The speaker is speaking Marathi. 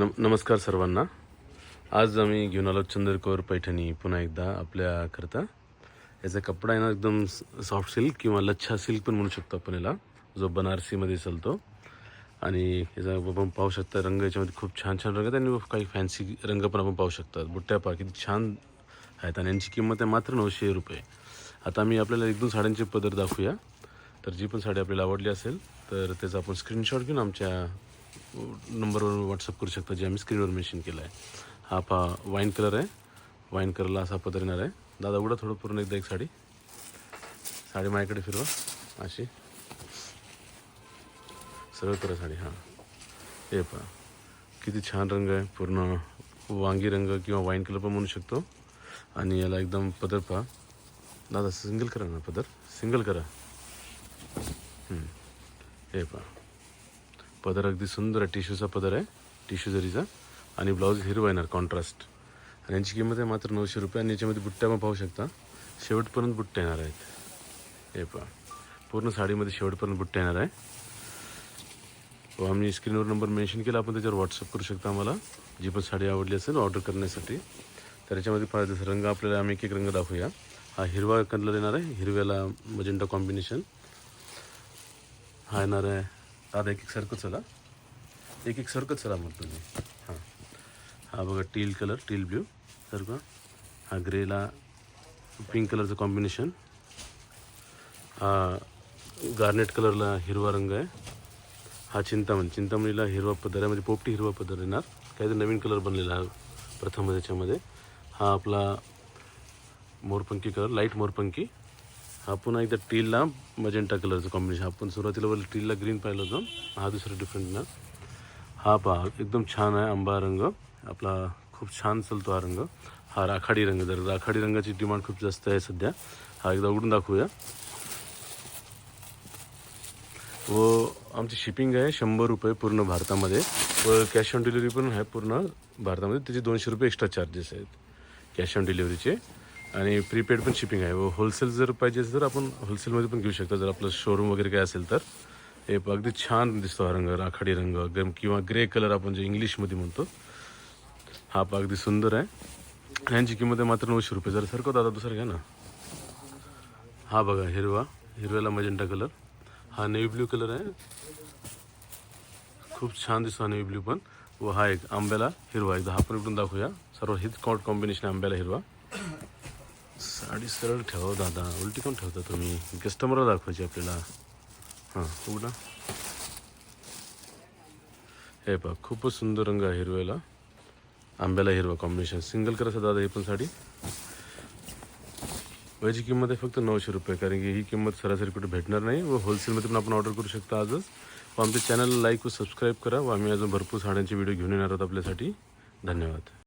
नम नमस्कार सर्वांना. आज आम्ही घेऊन आलो चंद्रकोर पैठणी पुन्हा एकदा आपल्याकरता. याचा कपडा आहे ना एकदम सॉफ्ट सिल्क किंवा लच्छा सिल्क पण म्हणू शकतो आपण याला. जो बनारसीमध्ये चालतो. आणि याचा आपण पाहू शकता रंग याच्यामध्ये खूप छान छान रंग आहेत आणि काही फॅन्सी रंग पण आपण पाहू शकतात. बुट्ट्या पा किती छान आहेत आणि यांची किंमत आहे मात्र नऊशे रुपये. आता आम्ही आपल्याला एक दोन साड्यांचे पदर दाखवूया. तर जी पण साडी आपल्याला आवडली असेल तर त्याचा आपण स्क्रीनशॉट घेऊन आमच्या नंबरवर व्हॉट्सअप करू शकता जे आम्ही स्क्रीनवर मेन्शन केलं आहे हा पहा वाईन कलर आहे. वाईन कलरला असा पदर येणार आहे. दादा उघडा थोडं पूर्ण एकदा एक साडी. साडी माझ्याकडे फिरवा. अशी. सरळ करा साडी हां. हे पहा किती छान रंग आहे. पूर्ण वांगी रंग किंवा वाईन कलर पण म्हणू शकतो. आणि याला एकदम पदर पहा दादा सिंगल करा ना पदर. सिंगल करा. हे पहा पदर अगदी सुंदर आहे. टिश्यूचा पदर आहे. टिश्यू जरीचा. आणि ब्लाऊज हिरवा येणार कॉन्ट्रास्ट आणि यांची किंमत आहे मात्र नऊशे रुपये. आणि याच्यामध्ये बुट्ट्या पण पाहू शकता. शेवटपर्यंत बुट्ट्या येणार आहेत. हे पहा. पूर्ण साडीमध्ये शेवटपर्यंत बुट्ट्या येणार आहे. हो, आम्ही स्क्रीनवर नंबर मेन्शन केला. आपण त्याच्यावर व्हॉट्सअप करू शकता आम्हाला. जी पण साडी आवडली असेल ऑर्डर करण्यासाठी. तर याच्यामध्ये पहा जसं रंग आपल्याला आम्ही एक एक रंग दाखवूया. हा हिरवा कलर येणार आहे. हिरव्याला मजेंटा कॉम्बिनेशन हा येणार आहे. दादा एक एक सारखं चला. एक एक सारखं चला म्हणतो मी. हां. हा बघा टील कलर टील ब्ल्यू सारखं. हा ग्रेला पिंक कलरचं कॉम्बिनेशन हा गार्नेट कलरला हिरवा रंग आहे. हा चिंतामणी. चिंतामणीला हिरवा पदर आहे. म्हणजे पोपटी हिरवा पदर येणार. काहीतरी नवीन कलर बनलेला आहे प्रथम त्याच्यामध्ये हा आपला मोरपंखी कलर लाइट मोरपंखी. हा पुन्हा एकदा टीलला मजेंटा कलरचं कॉम्बिनेशन आपण सुरुवातीला वर टीलला ग्रीन पाहिलं होतं. हा दुसरा डिफरंट ना. हा पहा एकदम छान आहे आंबा रंग. आपला खूप छान चालतो हा रंग. हा राखाडी रंग. जर राखाडी रंगाची डिमांड खूप जास्त आहे सध्या हा एकदा उघडून दाखवूया. व आमची शिपिंग आहे शंभर रुपये पूर्ण भारतामध्ये. व कॅश ऑन डिलिव्हरी पण आहे पूर्ण भारतामध्ये. त्याचे दोनशे रुपये एक्स्ट्रा चार्जेस आहेत. कॅश ऑन डिलिव्हरीचे आणि प्रीपेड पण शिपिंग आहे. व होलसेल जर पाहिजे असेल तर आपण होलसेलमध्ये पण घेऊ शकता. जर आपलं शोरूम वगैरे काय असेल तर. हे अगदी छान दिसतो हा रंग राखाडी रंग गम किंवा ग्रे कलर आपण जे इंग्लिशमध्ये म्हणतो. हा प- अगदी सुंदर आहे. यांची किंमत आहे मात्र नऊशे रुपये. जर सरकव दादा दुसरं घ्या ना. हा बघा हिरवा. हिरव्याला मजेंटा कलर हा नेव्ही ब्ल्यू कलर आहे. खूप छान दिसतो हा नेव्ही ब्ल्यू पण. व हा एक आंब्याला हिरवा एकदा हा पण इकडून दाखवूया. सर्व हिच कॉट कॉम्बिनेशन आहे आंब्याला हिरवा. साडी सरळ ठेवा हो, दादा. उलटी कोण ठेवता तुम्ही? कस्टमरला दाखवायची आपल्याला. हां उघडा हे पहा खूपच सुंदर रंग आहे हिरव्याला. आंब्याला हिरवा कॉम्बिनेशन सिंगल करायचं दादा ही पण साडी. याची किंमत आहे फक्त नऊशे रुपये कारण की ही किंमत सरासरी कुठे भेटणार नाही व होलसेलमध्ये पण आपण ऑर्डर करू शकता आजच. व आमच्या चॅनलला लाईक व सबस्क्राईब करा व आम्ही अजून भरपूर साड्यांचे व्हिडिओ घेऊन येणार आहोत आपल्यासाठी. धन्यवाद.